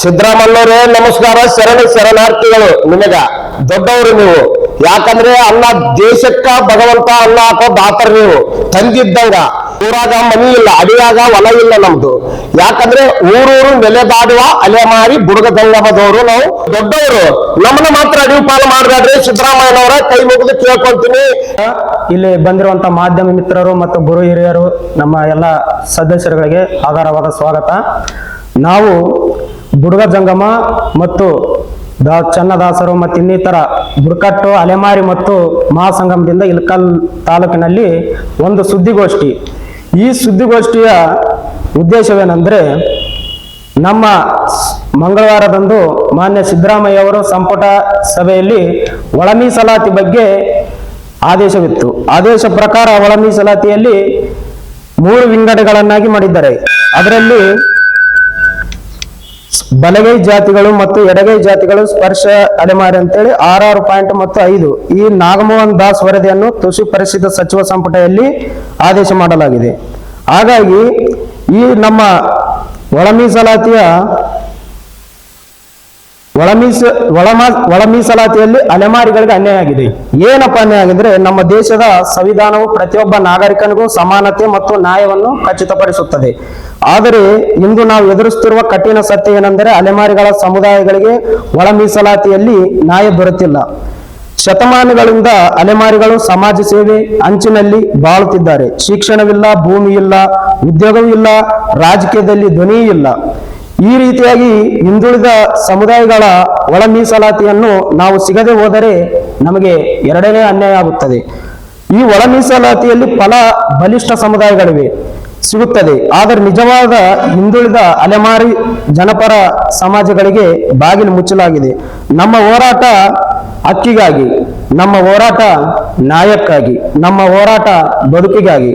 ಸಿದ್ದರಾಮಯ್ಯನವರೇ, ನಮಸ್ಕಾರ. ಶರಣ ಶರಣಾರ್ಥಿಗಳು, ನಿಮಗ ದೊಡ್ಡವರು ನೀವು. ಯಾಕಂದ್ರೆ ಅಲ್ಲ ದೇಶಕ್ಕ ಭಗವಂತ ಅನ್ನ ಹಾಕೋ ದಾತರ್ ನೀವು. ತಂದಿದ್ದಂಗ. ಊರಾಗ ಮನಿ ಇಲ್ಲ, ಅಡಿಯಾಗ ಹೊಲ ಇಲ್ಲ ನಮ್ದು. ಯಾಕಂದ್ರೆ ಊರೂರು ನೆಲೆ ಬಾಡುವ ಅಲೆಮಾರಿ ಬುಡುಗ ದಂಗಮದವರು ನಾವು ದೊಡ್ಡವರು. ನಮ್ಮನ್ನ ಮಾತ್ರ ಅಡಿ ಪಾಲು ಮಾಡಬೇಡ್ರಿ ಸಿದ್ದರಾಮಯ್ಯನವರ, ಕೈ ಮುಗಿದು ಕೇಳ್ಕೊಂತೀನಿ ಇಲ್ಲಿ ಬಂದಿರುವಂತ ಮಾಧ್ಯಮ ಮಿತ್ರರು ಮತ್ತು ಗುರು ಹಿರಿಯರು, ನಮ್ಮ ಎಲ್ಲ ಸದಸ್ಯರುಗಳಿಗೆ ಆಧಾರವಾದ ಸ್ವಾಗತ. ನಾವು ಬುಡುಗ ಜಂಗಮ ಮತ್ತು ದಾ ಚನ್ನದಾಸರು ಮತ್ತು ಇನ್ನಿತರ ಬುಡಕಟ್ಟು ಅಲೆಮಾರಿ ಮತ್ತು ಮಹಾಸಂಗಮದಿಂದ ಇಲ್ಕಲ್ ತಾಲೂಕಿನಲ್ಲಿ ಒಂದು ಸುದ್ದಿಗೋಷ್ಠಿ. ಈ ಸುದ್ದಿಗೋಷ್ಠಿಯ ಉದ್ದೇಶವೇನೆಂದರೆ ನಮ್ಮ ಮಂಗಳವಾರದಂದು ಮಾನ್ಯ ಸಿದ್ದರಾಮಯ್ಯ ಅವರು ಸಂಪುಟ ಸಭೆಯಲ್ಲಿ ಒಳ ಮೀಸಲಾತಿ ಬಗ್ಗೆ ಆದೇಶವಿತ್ತು. ಆದೇಶ ಪ್ರಕಾರ ಒಳ ಮೀಸಲಾತಿಯಲ್ಲಿ ಮೂರು ವಿಂಗಡಗಳನ್ನಾಗಿ ಮಾಡಿದ್ದಾರೆ. ಅದರಲ್ಲಿ ಬಲಗೈ ಜಾತಿಗಳು ಮತ್ತು ಎಡಗೈ ಜಾತಿಗಳು ಸ್ಪರ್ಶ ಅಲೆಮಾರಿ ಅಂತೇಳಿ ಆರಾರು ಪಾಯಿಂಟ್ ಮತ್ತು ಐದು. ಈ ನಾಗಮೋಹನ್ ದಾಸ್ ವರದಿಯನ್ನು ತುಸು ಪರಿಷತ್ ಸಚಿವ ಸಂಪುಟದಲ್ಲಿ ಆದೇಶ ಮಾಡಲಾಗಿದೆ. ಹಾಗಾಗಿ ಈ ನಮ್ಮ ಒಳ ಮೀಸಲಾತಿಯ ಒಳ ಮೀಸ ಒಳ ಮೀಸಲಾತಿಯಲ್ಲಿ ಅಲೆಮಾರಿಗಳಿಗೆ ಅನ್ಯಾಯ ಆಗಿದೆ. ಏನಪ್ಪ ಅನ್ಯಾಯ ಆಗಿದ್ರೆ ನಮ್ಮ ದೇಶದ ಸಂವಿಧಾನವು ಪ್ರತಿಯೊಬ್ಬ ನಾಗರಿಕನಿಗೂ ಸಮಾನತೆ ಮತ್ತು ನ್ಯಾಯವನ್ನು ಖಚಿತಪಡಿಸುತ್ತದೆ. ಆದರೆ ಇಂದು ನಾವು ಎದುರಿಸುತ್ತಿರುವ ಕಠಿಣ ಸತ್ಯ ಏನೆಂದರೆ ಅಲೆಮಾರಿಗಳ ಸಮುದಾಯಗಳಿಗೆ ಒಳ ಮೀಸಲಾತಿಯಲ್ಲಿ ನ್ಯಾಯ ದೊರೆತಿಲ್ಲ ಶತಮಾನಗಳಿಂದ ಅಲೆಮಾರಿಗಳು ಸಮಾಜ ಸೇವೆ ಅಂಚಿನಲ್ಲಿ ಬಾಳುತ್ತಿದ್ದಾರೆ. ಶಿಕ್ಷಣವಿಲ್ಲ ಭೂಮಿ ಇಲ್ಲ ಉದ್ಯೋಗವೂ ಇಲ್ಲ, ರಾಜಕೀಯದಲ್ಲಿ ಧ್ವನಿಯೂ ಇಲ್ಲ. ಈ ರೀತಿಯಾಗಿ ಹಿಂದುಳಿದ ಸಮುದಾಯಗಳ ಒಳ ಮೀಸಲಾತಿಯನ್ನು ನಾವು ಸಿಗದೆ ಹೋದರೆ ನಮಗೆ ಎರಡನೇ ಅನ್ಯಾಯ ಆಗುತ್ತದೆ. ಈ ಒಳ ಮೀಸಲಾತಿಯಲ್ಲಿ ಫಲ ಬಲಿಷ್ಠ ಸಮುದಾಯಗಳಿವೆ. ಸಿಗುತ್ತದೆ. ಆದರೆ ನಿಜವಾದ ಹಿಂದುಳಿದ ಅಲೆಮಾರಿ ಜನಪರ ಸಮಾಜಗಳಿಗೆ ಬಾಗಿಲು ಮುಚ್ಚಲಾಗಿದೆ. ನಮ್ಮ ಹೋರಾಟ ಹಕ್ಕಿಗಾಗಿ, ನಮ್ಮ ಹೋರಾಟ ನ್ಯಾಯಕ್ಕಾಗಿ ನಮ್ಮ ಹೋರಾಟ ಬದುಕಿಗಾಗಿ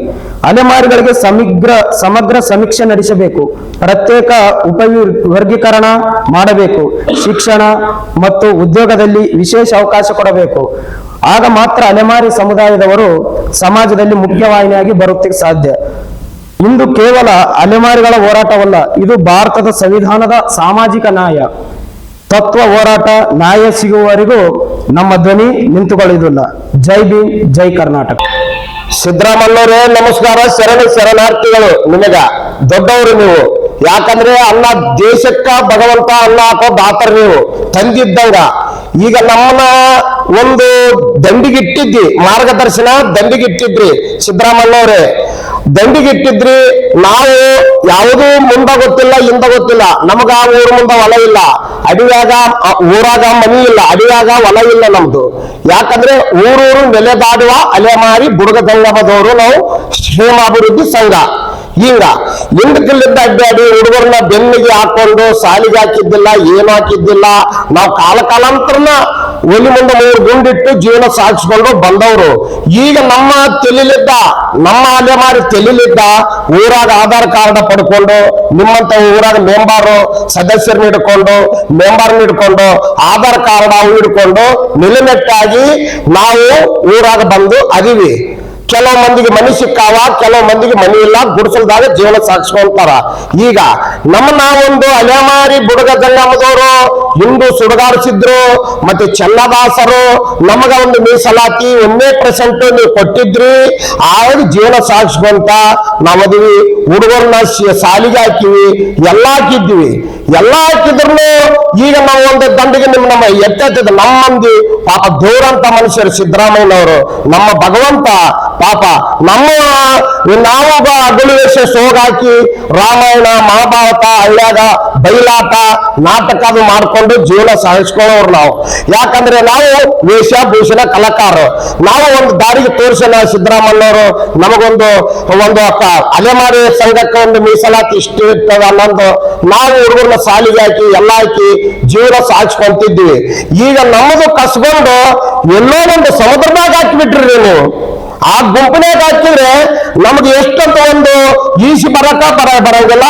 ಅಲೆಮಾರಿಗಳಿಗೆ ಸಮಗ್ರ ಸಮಗ್ರ ಸಮೀಕ್ಷೆ ನಡೆಸಬೇಕು. ಪ್ರತ್ಯೇಕ ಉಪವರ್ಗೀಕರಣ ಮಾಡಬೇಕು. ಶಿಕ್ಷಣ ಮತ್ತು ಉದ್ಯೋಗದಲ್ಲಿ ವಿಶೇಷ ಅವಕಾಶ ಕೊಡಬೇಕು. ಆಗ ಮಾತ್ರ ಅಲೆಮಾರಿ ಸಮುದಾಯದವರು ಸಮಾಜದಲ್ಲಿ ಮುಖ್ಯವಾಹಿನಿಯಾಗಿ ಬರುತ್ತೆ ಸಾಧ್ಯ. ಇಂದು ಕೇವಲ ಅಲೆಮಾರಿಗಳ ಹೋರಾಟವಲ್ಲ, ಇದು ಭಾರತದ ಸಂವಿಧಾನದ ಸಾಮಾಜಿಕ ನ್ಯಾಯ. ತತ್ವ ಹೋರಾಟ, ನ್ಯಾಯ ಸಿಗುವವರೆಗೂ ನಮ್ಮ ಧ್ವನಿ ನಿಂತುಕೊಳ್ಳುವುದಿಲ್ಲ ಜೈ ಭೀಮ್, ಜೈ ಕರ್ನಾಟಕ. ಸಿದ್ದರಾಮಯ್ಯನವರೇ, ನಮಸ್ಕಾರ. ಶರಣ ಶರಣಾರ್ಥಿಗಳು, ನಿಮಗ ದೊಡ್ಡವರು ನೀವು. ಯಾಕಂದ್ರೆ ಅನ್ನ ದೇಶಕ್ಕ ಭಗವಂತ ಅನ್ನ ಹಾಕೋ ದಾತರ ನೀವು, ತಂದಿದ್ದಂಗ. ಈಗ ನಮ್ಮನ್ನ ಒಂದು ದಂಡಿಗಿಟ್ಟಿದ್ದಿ, ಮಾರ್ಗದರ್ಶನ ದಂಡಿಗಿಟ್ಟಿದ್ರಿ ಸಿದ್ದರಾಮಯ್ಯನವರೇ. ದಂಡಿಗಿಟ್ಟಿದ್ರಿ, ನಾವು ಯಾವುದೂ ಮುಂದ ಗೊತ್ತಿಲ್ಲ ಹಿಂದ ಗೊತ್ತಿಲ್ಲ. ನಮಗ ಊರ ಮುಂದ ಹೊಲ ಇಲ್ಲ. ಅಡಿಯಾಗ ಊರಾಗ ಮನಿ ಇಲ್ಲ. ಅಡಿಯಾಗ ಹೊಲ ಇಲ್ಲ ನಮ್ದು. ಯಾಕಂದ್ರೆ ಊರೂರು ನೆಲೆ ಬಾಡುವ ಅಲೆಮಾರಿ ಬುಡುಗ ಜಂಗಮದವರು ನಾವು ಕ್ಷೇಮಾಭಿವೃದ್ಧಿ ಸಂಘ. ಹಿಂಗ, ಹಿಂದಕ್ಕಿಲ್ಲಿದ್ದ ಅಡ್ಡಾಡಿ ಹುಡುಗರನ್ನ ಬೆನ್ನಿಗೆ ಹಾಕೊಂಡು ಸಾಲಿಗೆ ಹಾಕಿದ್ದಿಲ್ಲ, ಏನು ಹಾಕಿದ್ದಿಲ್ಲ. ನಾವು ಕಾಲ ಕಾಲಾಂತರನ ಒಲಿ ಮುಂದೆ ಮೂರು ಗುಂಡಿಟ್ಟು ಜೀವನ ಸಾಗಿಸ್ಕೊಂಡು ಬಂದವರು. ಈಗ ನಮ್ಮ ತೆಲಿಲಿದ್ದ, ನಮ್ಮ ಅಲೆಮಾರಿ ತೆಲಿಲಿದ್ದ ಊರಾಗ ಆಧಾರ್ ಕಾರ್ಡ್ ಪಡ್ಕೊಂಡು ನಿಮ್ಮಂತ ಊರಾಗ ಮೆಂಬರ್ ಸದಸ್ಯರನ್ನ ಹಿಡ್ಕೊಂಡು ಮೆಂಬರ್ನ ಹಿಡ್ಕೊಂಡು, ಆಧಾರ್ ಕಾರ್ಡ್ ಅವು ಹಿಡ್ಕೊಂಡು, ನಿಲುಮೆಟ್ಟಾಗಿ ನಾವು ಊರಾಗ ಬಂದು ಅದೀವಿ. ಕೆಲವು ಮಂದಿಗೆ ಮನೆ ಸಿಕ್ಕಾವ, ಕೆಲವು ಮಂದಿಗೆ ಮನೆ ಇಲ್ಲ, ಗುಡಿಸಲ್ದಾಗ ಜೀವನ ಸಾಗಿಸ್ಕೊಂತಾರ ಈಗ ನಮ್ಮ ನಾವೊಂದು ಅಲೆಮಾರಿ ಬುಡಗ ಜಂಗಮದವರು, ಹಿಂದೂ ಸುಡಗಾಡಿಸಿದ್ರು, ಮತ್ತೆ ಚನ್ನದಾಸರು, ನಮಗ ಒಂದು ಮೀಸಲಾತಿ, ಒಂದೇ ಪರ್ಸೆಂಟ್ ನೀವು ಕೊಟ್ಟಿದ್ರಿ, ಆವಾಗ ಜೀವನ ಸಾಗಿಸ್ಕೊಂತ ನಾವದಿವಿ. ಹುಡುಗರನ್ನ ಸಾಲಿಗೆ ಹಾಕಿವಿ ಎಲ್ಲ ಹಾಕಿದ್ವಿ. ಎಲ್ಲ ಹಾಕಿದ್ರು ಈಗ ನಾವು ಒಂದು ದಂಡಿಗೆ ನಿಮ್ ನಮ್ಮ ಎತ್ತದ ನಮ್ಮ ಮಂದಿ ಪಾಪ ದೇವರಂತ ಮನುಷ್ಯರು ಸಿದ್ದರಾಮಯ್ಯನವರು, ನಮ್ಮ ಭಗವಂತ ಪಾಪ ನಮ್ಮ ನಾವು ಅಗುಳು ವೇಷ ಸೋಗಾಕಿ ರಾಮಾಯಣ, ಮಹಾಭಾರತ ಹಳ್ಳಿಯಾಗ ಬೈಲಾಟ, ನಾಟಕ ಅದು ಮಾಡ್ಕೊಂಡು ಜೀವನ ಸಾಗಿಸ್ಕೊಳ್ಳೋರು ನಾವು. ಯಾಕಂದ್ರೆ ನಾವು ವೇಷಭೂಷಣ ಕಲಾಕಾರ. ನಾವು ಒಂದು ದಾರಿಗೆ ತೋರಿಸೋಣ ಸಿದ್ದರಾಮಯ್ಯವರು ನಮಗೊಂದು ಒಂದು ಅಲೆಮಾರಿ ಸಂಘಕ್ಕೆ ಒಂದು ಮೀಸಲಾತಿ ಇಷ್ಟು ಇರ್ತದ ಅನ್ನೋದು ನಾವು ಹುಡುಗರನ್ನ ಸಾಲಿಗೆ ಹಾಕಿ, ಎಲ್ಲ ಹಾಕಿ ಜೀವನ ಸಾಗಿಸ್ಕೊಂತಿದ್ವಿ. ಈಗ ನಮ್ಮದು ಕಸ್ಕೊಂಡು ಎಲ್ಲೋ ಒಂದು ಸಮುದ್ರದಾಗ ಹಾಕಿಬಿಟ್ರಿ ನೀವು. ಆ ಗುಂಪಿನಾಗ ಹಾಕಿದ್ರೆ ನಮ್ಗೆ ಎಷ್ಟಂತ ಒಂದು ಈಸಿ ಬರಕ ಬರ ಬರಂಗಿಲ್ಲ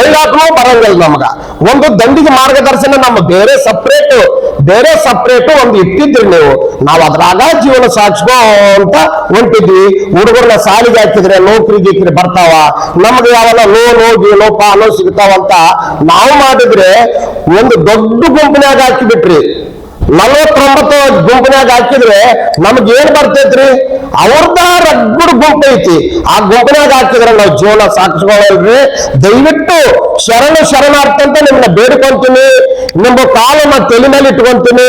ಒಳ್ಳಾಕನು ಬರಂಗಿಲ್ಲ ನಮಗ. ಒಂದು ದಂಡಿಗೆ ಮಾರ್ಗದರ್ಶನ ನಮ್ಮ ಬೇರೆ ಸಪ್ರೇಟ್ ಬೇರೆ ಸಪ್ರೇಟ್ ಒಂದು ಇಟ್ಟಿದ್ರಿ ನೀವು. ನಾವು ಅದ್ರಾಗ ಜೀವನ ಸಾಗಿಸ್ಕೋ ಅಂತ ಹೊಂಟಿದ್ವಿ. ಹುಡುಗರನ್ನ ಸಾಲಿಗೆ ಹಾಕಿದ್ರೆ ನೌಕರಿ ಗೀಕರಿ ಬರ್ತಾವ. ನಮ್ಗೆ ಯಾವಲ್ಲ ಲೋನು ಲೋ ಸಿಗ್ತಾವ ಸಿಗ್ತಾವಂತ ನಾವು ಮಾಡಿದ್ರೆ ಒಂದು ದೊಡ್ಡ ಗುಂಪಿನಾಗ ಹಾಕಿಬಿಟ್ರಿ. ನಲವತ್ತೊಂಬತ್ತು ಗುಂಪಿನಾಗ ಹಾಕಿದ್ರೆ ನಮ್ಗೆ ಏನ್ ಬರ್ತೈತ್ರಿ? ಅವ್ರದ ರಗ್ಗುಡ್ ಗುಂಪು ಐತಿ. ಆ ಗುಂಪಿನಾಗ ಹಾಕಿದ್ರೆ ನಾವು ಜೀವನ ಸಾಗಿಸ್ಕೊಳ್ಳಲ್ರಿ ದಯವಿಟ್ಟು ಶರಣ ಶರಣಾರ್ಥ ಅಂತ ನಿಮ್ಮನ್ನ ಬೇಡ್ಕೊಂತೀನಿ. ನಿಮ್ಮ ಕಾಲನ್ನ ತಲೆ ಮೇಲೆ ಇಟ್ಕೊಂತೀನಿ.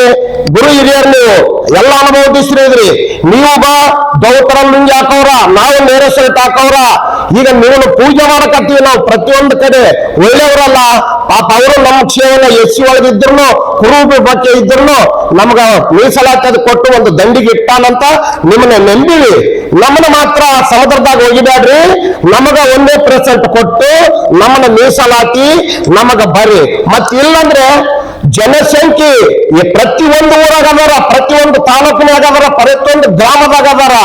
ಗುರು ಹಿರಿಯರ್ ನೀವು, ಎಲ್ಲ ಅನುಭವಿಸ್ರಿ ನೀವು ಬಾ ದೌತರ ಲುಂಗಿ ಹಾಕವ್ರ ನಾವು ನೇರ ಸೈಟ್ ಹಾಕವ್ರ. ಈಗ ನೀವು ಪೂಜೆ ಮಾಡಕತ್ತೀವಿ ನಾವು ಪ್ರತಿಯೊಂದು ಕಡೆ. ಒಳ್ಳೆಯವರಲ್ಲ, ಪಾಪ ಅವರು ನಮ್ಮ ಕ್ಷೇಮನ ಎಸ್ ಒಳಗಿದ್ರು ಕುರುಬು ಬಗ್ಗೆ ಇದ್ರು ನಮ್ಗ ಮೀಸಲಾತದ ಕೊಟ್ಟು ಒಂದು ದಂಡಿಗೆ ಇಟ್ಟಾನಂತ ನಿಮ್ಮನ್ನ ನಂಬಿವಿ ನಮ್ಮನ್ನ ಮಾತ್ರ ಸಮುದ್ರದಾಗ ಹೋಗಿಬ್ಯಾಡ್ರಿ ನಮಗ ಒಂದೇ ಪ್ರೆಸೆಂಟ್ ಕೊಟ್ಟು ನಮ್ಮನ್ನ ಮೀಸಲಾತಿ ನಮಗ ಬರ್ರಿ. ಮತ್ ಇಲ್ಲಂದ್ರೆ ಜನಸಂಖ್ಯೆ ಈ ಪ್ರತಿಯೊಂದು ಊರಾಗ ಅದಾರ ಪ್ರತಿಯೊಂದು ತಾಲೂಕಿನಾಗ ಅದಾರ ಪ್ರತಿಯೊಂದು ಗ್ರಾಮದಾಗ ಅದಾರ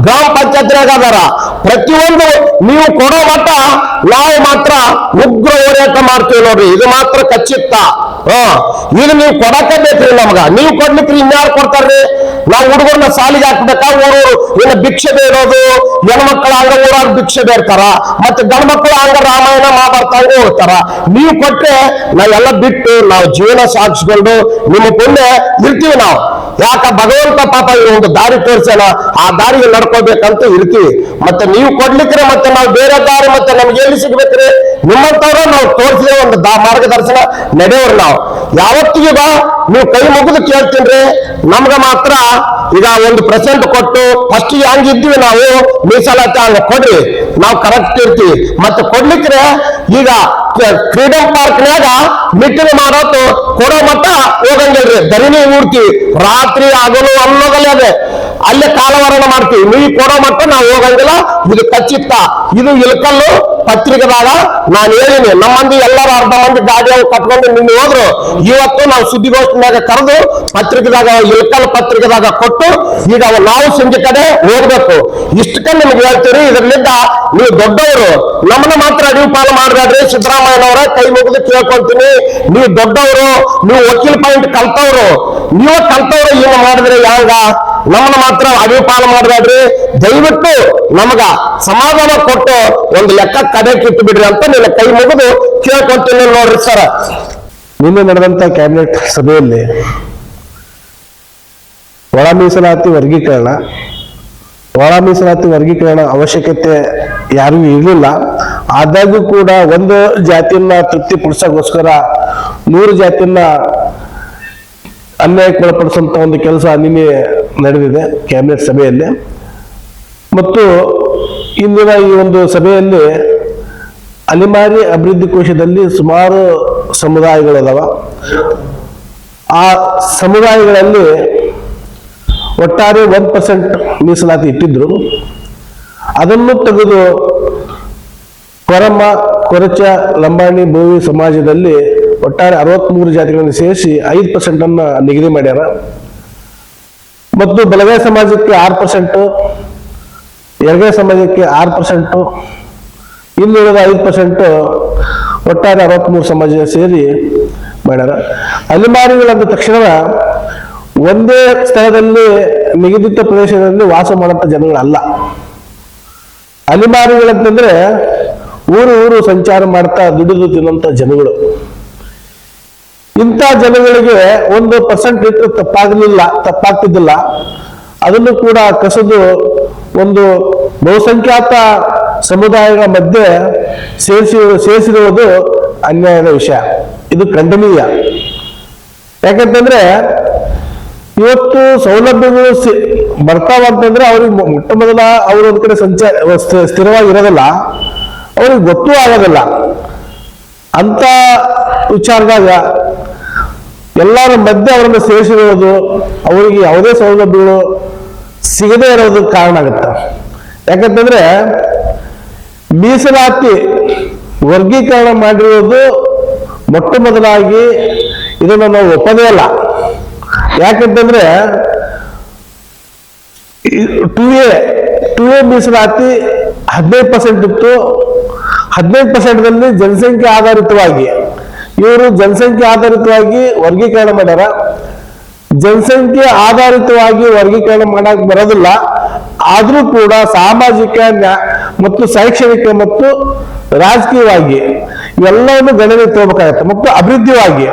ಗ್ರಾಮ ಪಂಚಾಯತ್ನಾಗ ಅದಾರ ಪ್ರತಿಯೊಂದು ನೀವು ಕೊಡೋ ಮಟ್ಟ ನಾವು ಮಾತ್ರ ಉಗ್ರ ಹೋರಾಟ ಮಾಡ್ತೀವಿ ನೋಡ್ರಿ ಇದು ಮಾತ್ರ ಖಚಿತ ಹ ನೀವು ಕೊಡಕ ಬೇಕ್ರಿ ನಮಗ. ನೀವು ಕೊಡ್ಲಿಕ್ರಿ ಇನ್ಯಾರು ಕೊಡ್ತಾರ್ರಿ? ನಾವು ಹುಡುಗರನ್ನ ಸಾಲಿಗೆ ಹಾಕ್ಬೇಕಾ ಊರು ಏನ ಭಿಕ್ಷೆ ಬೇಡೋದು. ಹೆಣ್ಮಕ್ಳ ಹಂಗ ಊರಾಗ ಭಿಕ್ಷೆ ಬೇರ್ತಾರ ಮತ್ತೆ ಗಂಡ ಮಕ್ಕಳು ಹಂಗ ರಾಮಾಯಣ ಮಹಾಭಾರತ ಹಂಗ ಹೋಗ್ತಾರ ನೀವು ಕೊಟ್ರೆ ನಾವೆಲ್ಲ ಬಿಟ್ಟು ನಾವು ಜೀವನ ಸಾಗಿಸ್ಕೊಂಡು ನಿಮ್ಮ ಪುಣ್ಯ ಇರ್ತೀವಿ ನಾವು. ಯಾಕ ಭಗವಂತ ಪಾಪ ಇರೋ ಒಂದು ದಾರಿ ತೋರ್ಸ್ಯಾನ? ಆ ದಾರಿಗೆ ನಡ್ಕೋಬೇಕಂತ ಇರ್ತೀವಿ. ಮತ್ತೆ ನೀವು ಕೊಡ್ಲಿಕ್ರೆ ಮತ್ತೆ ನಾವು ಬೇರೆ ದಾರಿ ಮತ್ತೆ ನಮ್ಗೆ ಎಲ್ಲಿ ಸಿಗ್ಬೇಕ್ರಿ? ನಿಮ್ಮಂತವ್ರ ನಾವು ತೋರಿಸಿದ ಒಂದು ಮಾರ್ಗದರ್ಶನ ನಡೆಯೋರು ನಾವು. ಯಾವತ್ತಿಗೂ ಬಾ, ನೀವು ಕೈ ಮುಗಿದು ಕೇಳ್ತೀನ್ರಿ ನಮ್ಗ ಮಾತ್ರ ಈಗ ಒಂದು ಪ್ರೆಸೆಂಟ್ ಕೊಟ್ಟು ಫಸ್ಟ್ ಹಂಗಿದ್ವಿ ನಾವು, ಮೀಸಲಾತಿ ಹಂಗ ಕೊಡ್ರಿ. ನಾವು ಕರೆಕ್ಟ್ ಇರ್ತೀವಿ. ಮತ್ತೆ ಕೊಡ್ಲಿಕ್ಕೆ ಈಗ ಫ್ರೀಡಂ ಪಾರ್ಕ್ನ್ಯಾಗ ಮಿಟ್ಟಿನ ಮಾಡೋದು ಕೊಡೋ ಮಟ್ಟ ಹೋಗಂಗಿಲ್ರಿ ಧರಣಿ ಊಡ್ತೀವಿ. ರಾತ್ರಿ ಆಗಲು ಅನ್ನೋದಲ್ಲ ಅದೇ. ಅಲ್ಲೇ ಕಾಲವರಣ ಮಾಡ್ತೀವಿ. ನೀವು ಕೊಡೋ ಮಟ್ಟ ನಾವು ಹೋಗಂಗಿಲ್ಲ. ಇದು ಖಚಿತ. ಇದು ಇಲ್ಕಲ್ಲು ಪತ್ರಿಕೆದಾಗ ನಾನು ಹೇಳಿನಿ. ನಮ್ಮ ಮಂದಿ ಎಲ್ಲರೂ ಅರ್ಧ ಮಂದಿ ಗಾಡಿ ಅವು ಕಟ್ಕೊಂಡು ನಿನ್ನೆ ಹೋದ್ರು. ಇವತ್ತು ನಾವು ಸುದ್ದಿಗೋಷ್ಠಿನಾಗ ಕರೆದು ಪತ್ರಿಕೆದಾಗ ಇಲ್ಕಲ್ ಪತ್ರಿಕೆದಾಗ ಕೊಟ್ಟು ಈಗ ನಾವು ಸಂಜೆ ಕಡೆ ಹೋಗ್ಬೇಕು. ಇಷ್ಟಕ್ಕೆ ನಿಮ್ಗೆ ಹೇಳ್ತೀರಿ ಇದರಿಂದ ನೀವು ದೊಡ್ಡವರು, ನಮ್ಮನ್ನ ಮಾತ್ರ ಅಡಿವು ಪಾಲು ಮಾಡಬೇಡ್ರಿ ಸಿದ್ದರಾಮಯ್ಯನವರ ಕೈ ಮುಗಿದು ಕೇಳ್ಕೊಂತೀನಿ ನೀವು ದೊಡ್ಡವರು, ನೀವು ವಕೀಲ್ ಪಾಯಿಂಟ್ ಕಲ್ತವ್ರು. ನೀವು ಕಲ್ತವ್ರು ಏನು ಮಾಡಿದ್ರೆ ಯಾವಾಗ ನಮ್ಮನ್ನ ಮಾತ್ರ ಅಡಿವು ಪಾಲು ಮಾಡ್ಬೇಡ್ರಿ ದಯವಿಟ್ಟು ನಮಗ ಸಮಾಧಾನ ಕೊಟ್ಟು ಒಂದು ಲೆಕ್ಕ ಕಡೆ ಇಟ್ಟು ಬಿಡ್ರಿ ಅಂತ ನಿನ್ನ ಕೈ ಮುಗಿದು ಕೇಳ್ಕೊಂತೀನಿ ನೋಡ್ರಿ ಸರ್. ನಿನ್ನೆ ನಡೆದಂತ ಕ್ಯಾಬಿನೆಟ್ ಸಭೆಯಲ್ಲಿ ಒಳ ಮೀಸಲಾತಿ ವರ್ಗೀಕರಣ, ಒಳ ಮೀಸಲಾತಿ ವರ್ಗೀಕರಣ ಅವಶ್ಯಕತೆ ಯಾರಿಗೂ ಇರಲಿಲ್ಲ. ಆದಾಗ್ಯೂ ಕೂಡ ಒಂದು ಜಾತಿಯನ್ನ ತೃಪ್ತಿಪಡಿಸೋಕ್ಕೋಸ್ಕರ ನೂರು ಜಾತಿಯನ್ನ ಅನ್ಯಾಯಕ್ಕೆ ಒಳಪಡಿಸುವಂತ ಒಂದು ಕೆಲಸ ನಿನ್ನೆ ನಡೆದಿದೆ ಕ್ಯಾಬಿನೆಟ್ ಸಭೆಯಲ್ಲಿ. ಮತ್ತು ಇಂದಿನ ಈ ಒಂದು ಸಭೆಯಲ್ಲಿ ಅಲಿಮಾರಿ ಅಭಿವೃದ್ಧಿ ಕೋಶದಲ್ಲಿ ಸುಮಾರು ಸಮುದಾಯಗಳಿದಾವ. ಆ ಸಮುದಾಯಗಳಲ್ಲಿ ಒಟ್ಟಾರೆ ಒನ್ ಪರ್ಸೆಂಟ್ ಮೀಸಲಾತಿ ಇಟ್ಟಿದ್ರು. ಅದನ್ನು ತೆಗೆದು ಕೊರಮ್ಮ ಕೊರಚ, ಲಂಬಾಣಿ ಭೂಮಿ ಸಮಾಜದಲ್ಲಿ ಒಟ್ಟಾರೆ ಅರವತ್ಮೂರು ಜಾತಿಗಳನ್ನು ಸೇರಿಸಿ ಐದು ಪರ್ಸೆಂಟ್ ಅನ್ನ ನಿಗದಿ ಮಾಡ್ಯಾರ. ಮತ್ತು ಬಲಗೈ ಸಮಾಜಕ್ಕೆ ಆರು ಪರ್ಸೆಂಟ್ ಎರಡೇ ಸಮಾಜಕ್ಕೆ ಆರು ಪರ್ಸೆಂಟ್ ಇನ್ನುಳಿದ ಐದು ಪರ್ಸೆಂಟ್ ಒಟ್ಟಾರೆ ಅರವತ್ಮೂರು ಸಮಾಜ ಸೇರಿ ಮಾಡ್ಯಾರ. ಅಲೆಮಾರಿಗಳಾದ ತಕ್ಷಣ ಒಂದೇ ಸ್ಥಳದಲ್ಲಿ ನಿಗದಿತ ಪ್ರದೇಶದಲ್ಲಿ ವಾಸ ಮಾಡುವಂತ ಜನಗಳಲ್ಲ. ಅಲಿಮಾರಿಗಳಂತಂದ್ರೆ ಊರು ಊರು ಸಂಚಾರ ಮಾಡ್ತಾ ದುಡಿದು ತಿನ್ನುವಂತ ಜನಗಳು. ಇಂಥ ಜನಗಳಿಗೆ ಒಂದು ಪರ್ಸೆಂಟ್ ಇಟ್ಟರೆ ತಪ್ಪಾಗಲಿಲ್ಲ, ತಪ್ಪಾಗ್ತಿದ್ದಿಲ್ಲ. ಅದನ್ನು ಕೂಡ ಕಸದು ಒಂದು ಬಹುಸಂಖ್ಯಾತ ಸಮುದಾಯಗಳ ಮಧ್ಯೆ ಸೇರಿಸಿ, ಸೇರಿಸಿರುವುದು ಅನ್ಯಾಯದ ವಿಷಯ. ಇದು ಖಂಡನೀಯ. ಯಾಕಂತಂದ್ರೆ ಇವತ್ತು ಸೌಲಭ್ಯಗಳು ಬರ್ತಾವ ಅಂತಂದ್ರೆ ಅವ್ರಿಗೆ ಮೊಟ್ಟ ಮೊದಲ ಅವ್ರ ಒಂದ್ ಕಡೆ ಸಂಚಾರ ಸ್ಥಿ- ಸ್ಥಿರವಾಗಿರೋದಿಲ್ಲ, ಅವ್ರಿಗೆ ಗೊತ್ತೂ ಆಗೋದಿಲ್ಲ. ಅಂತ ವಿಚಾರದಾಗ ಎಲ್ಲರ ಮಧ್ಯೆ ಅವರನ್ನ ಸೇರಿಸಿರೋದು ಅವರಿಗೆ ಯಾವುದೇ ಸೌಲಭ್ಯಗಳು ಸಿಗದೇ ಇರೋದಕ್ಕೆ ಕಾರಣ ಆಗುತ್ತೆ. ಯಾಕಂತಂದ್ರೆ ಮೀಸಲಾತಿ ವರ್ಗೀಕರಣ ಮಾಡಿರೋದು ಮೊಟ್ಟ ಮೊದಲಾಗಿ ಇದನ್ನು ನಾವು ಒಪ್ಪದೇ ಇಲ್ಲ ಯಾಕಂತಂದ್ರೆ ಟು ಎ ಟು ಎ ಮೀಸಲಾತಿ ಹದಿನೈದು ಪರ್ಸೆಂಟ್ ಇತ್ತು. ಹದಿನೈದು ಪರ್ಸೆಂಟ್ದಲ್ಲಿ ಜನಸಂಖ್ಯೆ ಆಧಾರಿತವಾಗಿ, ಇವರು ಜನಸಂಖ್ಯೆ ಆಧಾರಿತವಾಗಿ ವರ್ಗೀಕರಣ ಮಾಡ್ಯಾರ. ಜನಸಂಖ್ಯೆ ಆಧಾರಿತವಾಗಿ ವರ್ಗೀಕರಣ ಮಾಡಕ್ ಬರೋದಿಲ್ಲ. ಆದ್ರೂ ಕೂಡ ಸಾಮಾಜಿಕ ಮತ್ತು ಶೈಕ್ಷಣಿಕ ಮತ್ತು ರಾಜಕೀಯವಾಗಿ ಇವೆಲ್ಲವನ್ನು ಗಣನೆ ತಗೋಬೇಕಾಗತ್ತೆ. ಮತ್ತು ಅಭಿವೃದ್ಧಿಯಾಗಿ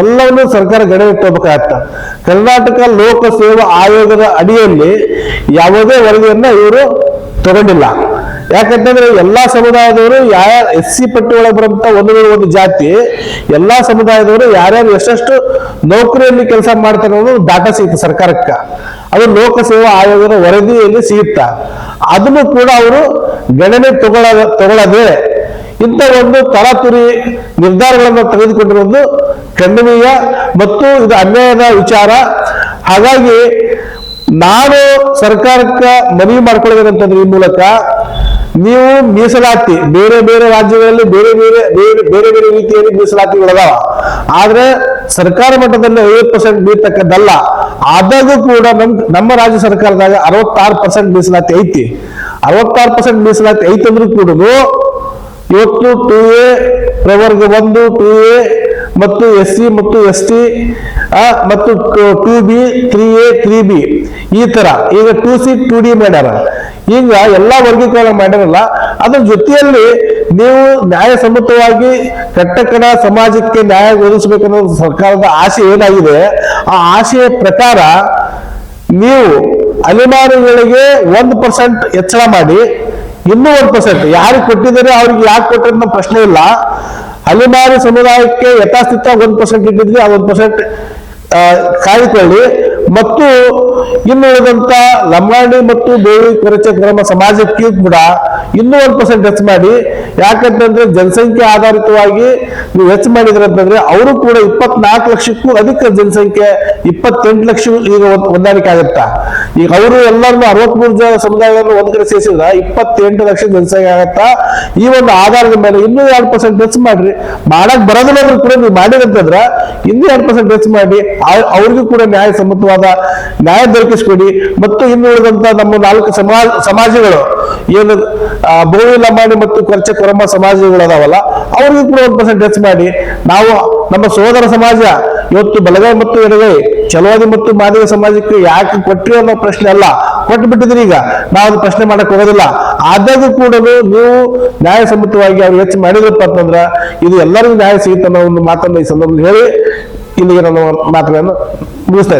ಎಲ್ಲವನ್ನು ಸರ್ಕಾರ ಗಣನೆ ತಗೋಬೇಕಾಗತ್ತೆ. ಕರ್ನಾಟಕ ಲೋಕ ಸೇವಾ ಆಯೋಗದ ಅಡಿಯಲ್ಲಿ ಯಾವುದೇ ವರದಿಯನ್ನ ಇವರು ತಗೊಂಡಿಲ್ಲ. ಯಾಕಂತಂದ್ರೆ ಎಲ್ಲಾ ಸಮುದಾಯದವರು ಯಾವ ಎಸ್ ಸಿ ಪಟ್ಟಿ ಒಳಗೆ ಬರುವಂತ ಒಂದು ಒಂದು ಜಾತಿ, ಎಲ್ಲಾ ಸಮುದಾಯದವರು ಯಾರ್ಯಾರು ಎಷ್ಟೆಷ್ಟು ನೌಕರಿಯಲ್ಲಿ ಕೆಲಸ ಮಾಡ್ತಾರೆ ಅನ್ನೋದು ಡಾಟಾ ಸಿಗುತ್ತೆ ಸರ್ಕಾರಕ್ಕೆ. ಅದು ಲೋಕಸೇವಾ ಆಯೋಗದ ವರದಿಯಲ್ಲಿ ಸಿಗುತ್ತ. ಅದನ್ನು ಕೂಡ ಅವರು ಗಣನೆ ತಗೊಳ ತಗೊಳ್ಳದೆ ಇಂಥ ಒಂದು ತರಾತುರಿ ನಿರ್ಧಾರಗಳನ್ನು ತೆಗೆದುಕೊಂಡಿರೋದು ಖಂಡನೀಯ ಮತ್ತು ಇದು ಅನ್ಯಾಯದ ವಿಚಾರ. ಹಾಗಾಗಿ ನಾನು ಸರ್ಕಾರಕ್ಕೆ ಮನವಿ ಮಾಡ್ಕೊಳ್ಳೋದಂತಂದ್ರೆ ಈ ಮೂಲಕ ನೀವು ಮೀಸಲಾತಿ, ಬೇರೆ ಬೇರೆ ರಾಜ್ಯಗಳಲ್ಲಿ ಬೇರೆ ಬೇರೆ ಬೇರೆ ಬೇರೆ ಬೇರೆ ರೀತಿಯಲ್ಲಿ ಮೀಸಲಾತಿಗಳದಾವ ಆದ್ರೆ ಸರ್ಕಾರ ಮಟ್ಟದಲ್ಲಿ ಐವತ್ತು ಪರ್ಸೆಂಟ್ ಬೀರ್ತಕ್ಕದ್ದಲ್ಲ ಆದಾಗೂ ಕೂಡ ನಮ್, ನಮ್ಮ ರಾಜ್ಯ ಸರ್ಕಾರದಾಗ ಅರವತ್ತಾರು ಪರ್ಸೆಂಟ್ ಮೀಸಲಾತಿ ಐತಿ. ಅರವತ್ತಾರು ಪರ್ಸೆಂಟ್ ಮೀಸಲಾತಿ ಐತಂದ್ರೂ ಕೂಡ ಇವತ್ತು ಟು ಎ ಪ್ರವರ್ಗ ಒಂದು ಟು ಎ ಮತ್ತು ಎಸ್ ಸಿ ಮತ್ತು ಎಸ್ ಟಿ ಮತ್ತು two B three A three B ಈ ತರ ಈಗ ಟು ಸಿ ಟು ಡಿ ಮಾಡ್ಯಾರ. ಈಗ ಎಲ್ಲಾ ವರ್ಗೀಕರಣ ಮಾಡ್ಯಾರಲ್ಲ, ಅದ್ರ ಜೊತೆಯಲ್ಲಿ ನೀವು ನ್ಯಾಯಸಮ್ಮತವಾಗಿ ಕಟ್ಟಕಡ ಸಮಾಜಕ್ಕೆ ನ್ಯಾಯ ಒದಗಿಸಬೇಕನ್ನೋ ಸರ್ಕಾರದ ಆಸೆ ಏನಾಗಿದೆ, ಆ ಆಸೆಯ ಪ್ರಕಾರ ನೀವು ಅಲೆಮಾರಿಗಳಿಗೆ ಒಂದು ಪರ್ಸೆಂಟ್ ಹೆಚ್ಚಳ ಮಾಡಿ ಇನ್ನೂ ಒಂದು ಪರ್ಸೆಂಟ್ ಯಾರಿಗೆ ಕೊಟ್ಟಿದ್ದಾರೆ, ಅವ್ರಿಗೆ ಯಾಕೆ ಕೊಟ್ಟಿರೋ ಪ್ರಶ್ನೆ ಇಲ್ಲ. ಅಲೆಮಾರಿ ಸಮುದಾಯಕ್ಕೆ ಯಥಾಸ್ಥಿತ ಒಂದು ಪರ್ಸೆಂಟ್ ಇಟ್ಟಿದ್ವಿ ಆ ಒಂದು ಪರ್ಸೆಂಟ್ ಕಾಯ್ದುಕೊಳ್ಳಿ ಮತ್ತು ಇನ್ನುಳಿದಂತ ಲಂಬಾಣಿ ಮತ್ತು ಬೇಳಿ ಕೊರಚೆ ಗ್ರಾಮ ಸಮಾಜಕ್ಕೆ ಕೂಡ ಇನ್ನೂ ಒಂದು ಪರ್ಸೆಂಟ್ ಹೆಚ್ಚು ಮಾಡಿ. ಯಾಕಂತಂದ್ರೆ ಜನಸಂಖ್ಯೆ ಆಧಾರಿತವಾಗಿ ನೀವು ಹೆಚ್ಚು ಮಾಡಿದ್ರೆ ಅಂತಂದ್ರೆ ಅವರು ಕೂಡ ಇಪ್ಪತ್ನಾಲ್ಕು ಲಕ್ಷಕ್ಕೂ ಅಧಿಕ ಜನಸಂಖ್ಯೆ, ಇಪ್ಪತ್ತೆಂಟು ಲಕ್ಷ ಈಗ ಹೊಂದಾಣಿಕೆ ಆಗುತ್ತಾ? ಈಗ ಅವರು ಎಲ್ಲರನ್ನು ಅರವತ್ಮೂರು ಜನ ಸಮುದಾಯವನ್ನು ಒಂದ್ ಕಡೆ ಸೇರಿಸಿದ್ರೆ ಇಪ್ಪತ್ತೆಂಟು ಲಕ್ಷ ಜನಸಂಖ್ಯೆ ಆಗತ್ತಾ? ಈ ಒಂದು ಆಧಾರದ ಮೇಲೆ ಇನ್ನೂ ಎರಡು ಪರ್ಸೆಂಟ್ ಹೆಚ್ಚು ಮಾಡ್ರಿ. ಮಾಡಕ್ ಬರೋದಿಲ್ಲ ಕೂಡ ನೀವು ಮಾಡಿರಂತಂದ್ರ ಇನ್ನೂ ಎರಡು ಪರ್ಸೆಂಟ್ ಹೆಚ್ಚು ಮಾಡಿ. ಅವ್ರಿಗೂ ಕೂಡ ನ್ಯಾಯ ಸಮ್ಮತವಾದ ನ್ಯಾಯ ದೊರಕಿಸ್ಕೊಡಿ. ಮತ್ತು ಇನ್ನು ಉಳಿದಂತ ನಮ್ಮ ನಾಲ್ಕು ಸಮಾಜ, ಸಮಾಜಗಳು, ಏನು ಬೋವಿ ಲಂಬಾಣಿ ಮತ್ತು ಕೊರ್ಚೆ ಕೊರಮ್ಮ ಸಮಾಜಗಳು ಅದಾವಲ್ಲ ಅವ್ರಿಗೆ ಕೂಡ ಒಂದು ಪರ್ಸೆಂಟ್ ಹೆಚ್ಚು ಮಾಡಿ. ನಾವು ನಮ್ಮ ಸೋದರ ಸಮಾಜ, ಇವತ್ತು ಬಲಗೈ ಮತ್ತು ಎಡಗೈ ಚಲವಾದಿ ಮತ್ತು ಮಾದಿಗ ಸಮಾಜಕ್ಕೆ ಯಾಕೆ ಕೊಟ್ರಿ ಅನ್ನೋ ಪ್ರಶ್ನೆ ಅಲ್ಲ. ಕೊಟ್ಟು ಬಿಟ್ಟಿದ್ರಿ ಈಗ. ನಾವು ಅದು ಪ್ರಶ್ನೆ ಮಾಡಕ್ ಹೋಗೋದಿಲ್ಲ. ಆದಾಗೂ ಕೂಡ ನೀವು ನ್ಯಾಯಸಮ್ಮತವಾಗಿ ಅವ್ರು ಹೆಚ್ಚು ಮಾಡಿದ್ರಪ್ಪ ಅಂತಂದ್ರ ಇದು ಎಲ್ಲರಿಗೂ ನ್ಯಾಯ ಸಿಗುತ್ತೆ ಅನ್ನೋ ಒಂದು ಮಾತನ್ನ ಈ ಸಂದರ್ಭದಲ್ಲಿ ಹೇಳಿ, ಇಲ್ಲಿಗೆ ನಾನು ಮಾತುಗಳನ್ನು ಮುಗಿಸ್ತಾ